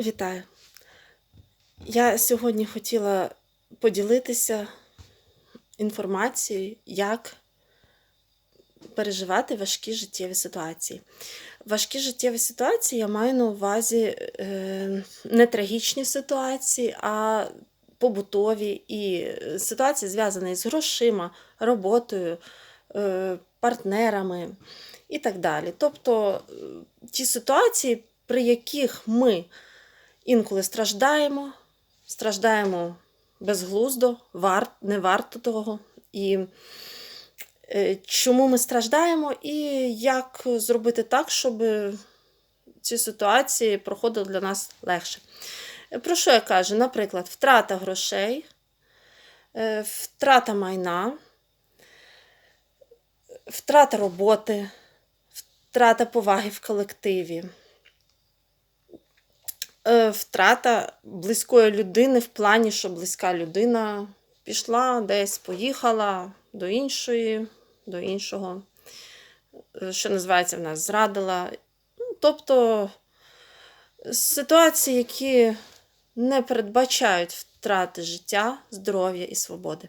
Вітаю! Я сьогодні хотіла поділитися інформацією, як переживати важкі життєві ситуації. Важкі життєві ситуації я маю на увазі е, не трагічні ситуації, а побутові і ситуації, зв'язані з грошима, роботою, е, партнерами і так далі. Тобто е, ті ситуації, при яких ми інколи страждаємо, страждаємо безглуздо, вар, не варто того. І е, чому ми страждаємо, і як зробити так, щоб ці ситуації проходили для нас легше. Про що я кажу? Наприклад, втрата грошей, е, втрата майна, втрата роботи, втрата поваги в колективі. Е, Втрата близької людини в плані, що близька людина пішла десь, поїхала до іншої, до іншого, е, що називається в нас зрадила. Ну, Тобто ситуації, які не передбачають втрати життя, здоров'я і свободи.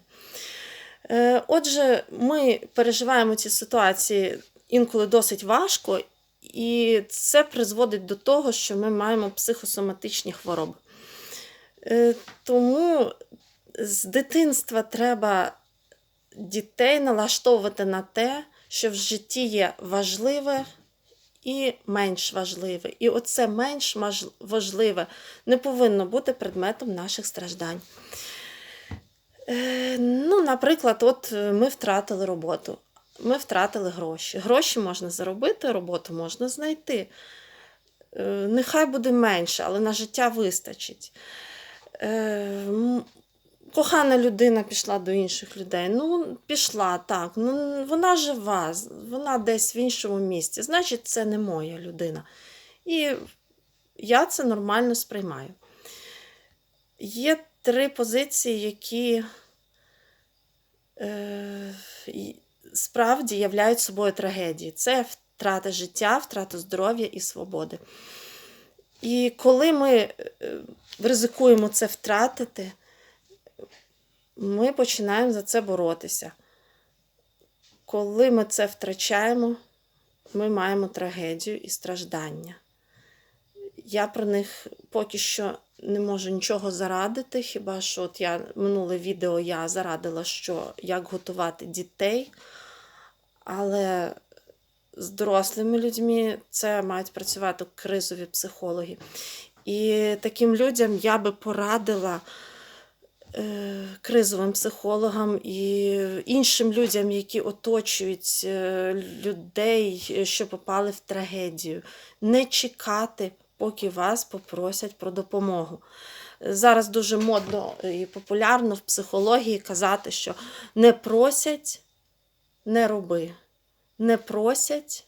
Е, Отже, ми переживаємо ці ситуації інколи досить важко, і це призводить до того, що ми маємо психосоматичні хвороби. Е, Тому з дитинства треба дітей налаштовувати на те, що в житті є важливе і менш важливе. І оце менш важливе не повинно бути предметом наших страждань. Е, Ну, наприклад, от е, ми втратили роботу, ми втратили гроші. Гроші можна заробити, роботу можна знайти. Е, Нехай буде менше, але на життя вистачить. Е, Кохана людина пішла до інших людей. Ну, пішла так. Ну, вона жива, вона десь в іншому місці. Значить, це не моя людина. І я це нормально сприймаю. Є три позиції, які е, справді являють собою трагедії. Це втрата життя, втрата здоров'я і свободи. І коли ми е, ризикуємо це втратити, ми починаємо за це боротися. Коли ми це втрачаємо, ми маємо трагедію і страждання. Я про них поки що не можу нічого зарадити. Хіба що от я минуле відео я зарадила, що як готувати дітей, але з дорослими людьми це мають працювати кризові психологи. І таким людям я би порадила е, кризовим психологам і іншим людям, які оточують е, людей, що попали в трагедію, не чекати, поки вас попросять про допомогу. Зараз дуже модно і популярно в психології казати, що не просять, не роби, не просять,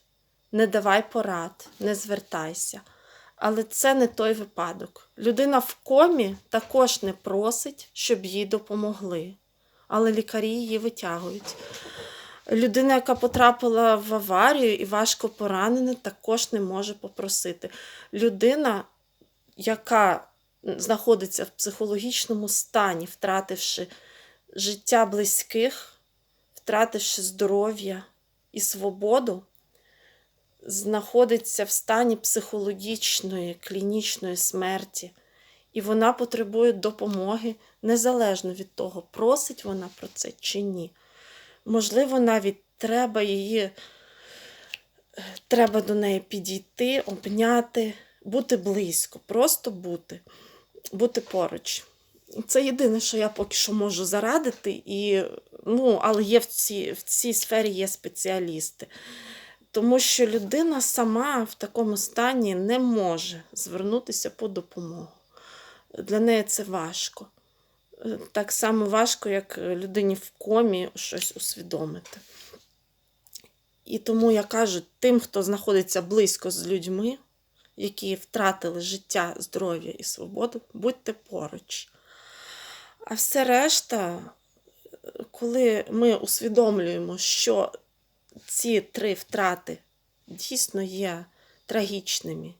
не давай порад, не звертайся. Але це не той випадок. Людина в комі також не просить, щоб їй допомогли. Але лікарі її витягують. Людина, яка потрапила в аварію і важко поранена, також не може попросити. Людина, яка знаходиться в психологічному стані, втративши життя близьких, втративши здоров'я і свободу, знаходиться в стані психологічної, клінічної смерті, і вона потребує допомоги незалежно від того, просить вона про це чи ні. Можливо, навіть треба її, треба до неї підійти, обняти, бути близько, просто бути, бути поруч. Це єдине, що я поки що можу зарадити, і, ну, але є в цій, в цій сфері є спеціалісти. Тому що людина сама в такому стані не може звернутися по допомогу. Для неї це важко. Е, Так само важко, як людині в комі щось усвідомити. І тому я кажу тим, хто знаходиться близько з людьми, які втратили життя, здоров'я і свободу, будьте поруч. А все решта, коли ми усвідомлюємо, що ці три втрати дійсно є трагічними,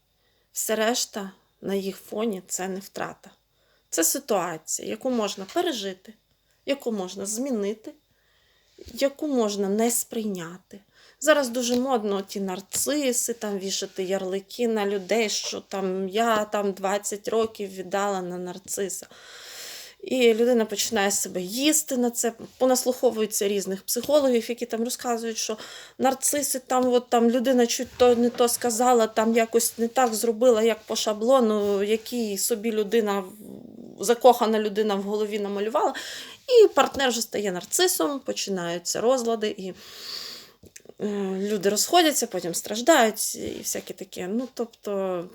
все решта на їх фоні це не втрата. Це ситуація, яку можна пережити, яку можна змінити, яку можна не сприйняти. Зараз дуже модно ті нарциси, там вішати ярлики на людей, що там я там 20 років віддала на нарциса. І людина починає себе їсти на це, понаслуховується різних психологів, які там розказують, що нарциси, там, от, там людина чуть то не то сказала, там якось не так зробила, як по шаблону, який собі людина, закохана людина в голові намалювала. І партнер вже стає нарцисом, починаються розлади, і е, люди розходяться, потім страждають, і всяке таке. Ну, тобто,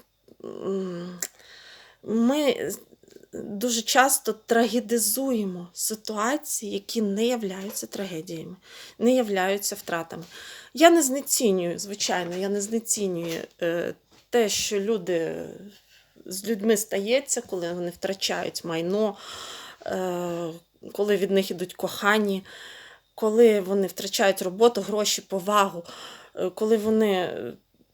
ми дуже часто трагедизуємо ситуації, які не являються трагедіями, не являються втратами. Я не знецінюю, звичайно, я не знецінюю е, те, що люди з людьми стається, коли вони втрачають майно, е, коли від них ідуть кохані, коли вони втрачають роботу, гроші, повагу, е, коли вони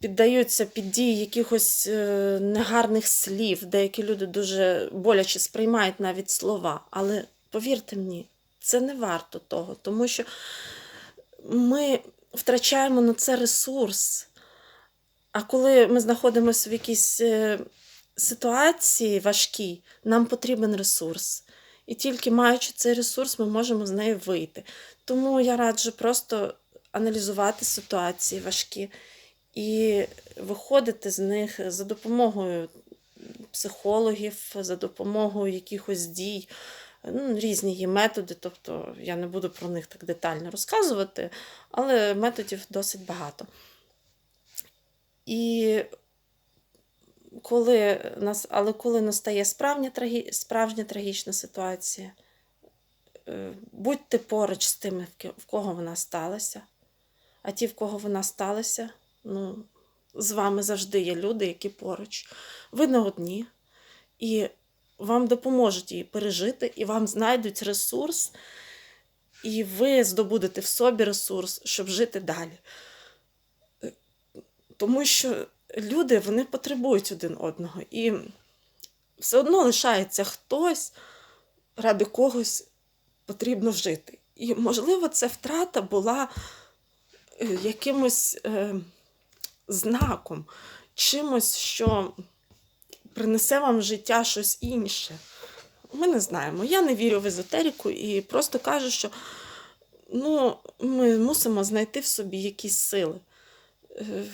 піддаються під дії якихось е, негарних слів. Деякі люди дуже боляче сприймають навіть слова. Але повірте мені, це не варто того, тому що ми втрачаємо на це ресурс. А коли ми знаходимося в якійсь е, ситуації важкій, нам потрібен ресурс. І тільки маючи цей ресурс, ми можемо з неї вийти. Тому я раджу просто аналізувати ситуації важкі і виходити з них за допомогою психологів, за допомогою якихось дій. Ну, різні є методи, тобто я не буду про них так детально розказувати, але методів досить багато. І коли нас, але коли настає справжня, трагі, справжня трагічна ситуація, е, будьте поруч з тими, в кого вона сталася. А ті, в кого вона сталася, ну, з вами завжди є люди, які поруч. Ви не одні, і вам допоможуть її пережити, і вам знайдуть ресурс, і ви здобудете в собі ресурс, щоб жити далі. Тому що люди вони потребують один одного. І все одно лишається хтось, ради когось потрібно жити. І, можливо, ця втрата була е, якимось е, знаком, чимось, що принесе вам в життя щось інше. Ми не знаємо. Я не вірю в езотерику і просто кажу, що ну, ми мусимо знайти в собі якісь сили. Е,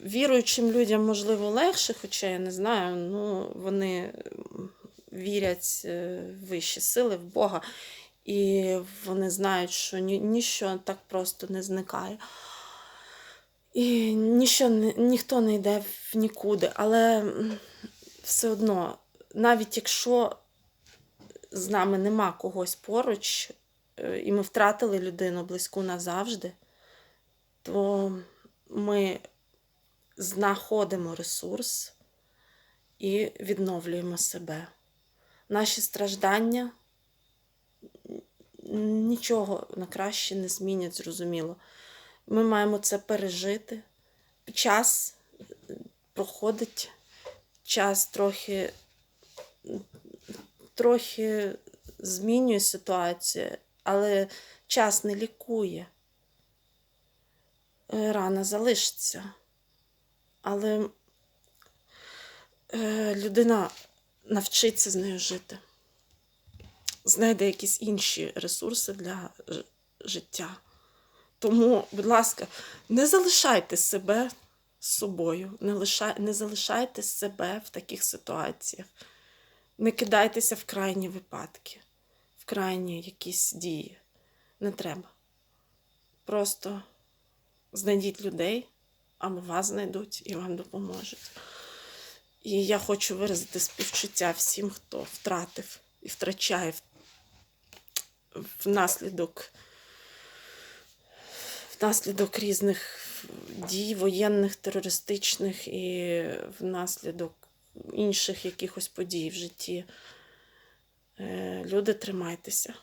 Віруючим людям, можливо, легше, хоча я не знаю, ну, вони вірять е, в вищі сили, в Бога, і вони знають, що ні, ніщо так просто не зникає. І ніщо, ніхто не йде в нікуди. Але все одно, навіть якщо з нами нема когось поруч, е, і ми втратили людину близьку назавжди, то ми знаходимо ресурс і відновлюємо себе. Наші страждання нічого на краще не змінять, зрозуміло. Ми маємо це пережити. Час е, проходить, час трохи, трохи змінює ситуацію, але час не лікує. Е, Рана залишиться. Але е, людина навчиться з нею жити, знайде якісь інші ресурси для життя. Тому, будь ласка, не залишайте себе собою, не, лишай, не залишайте себе в таких ситуаціях. Не кидайтеся в крайні випадки, в крайні якісь дії. Не треба. Просто знайдіть людей, або вас знайдуть і вам допоможуть. І я хочу виразити співчуття всім, хто втратив і втрачає внаслідок, внаслідок різних дій воєнних, терористичних і внаслідок інших якихось подій в житті. Е, Люди, тримайтеся.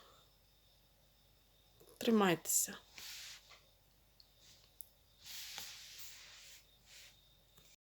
Тримайтеся.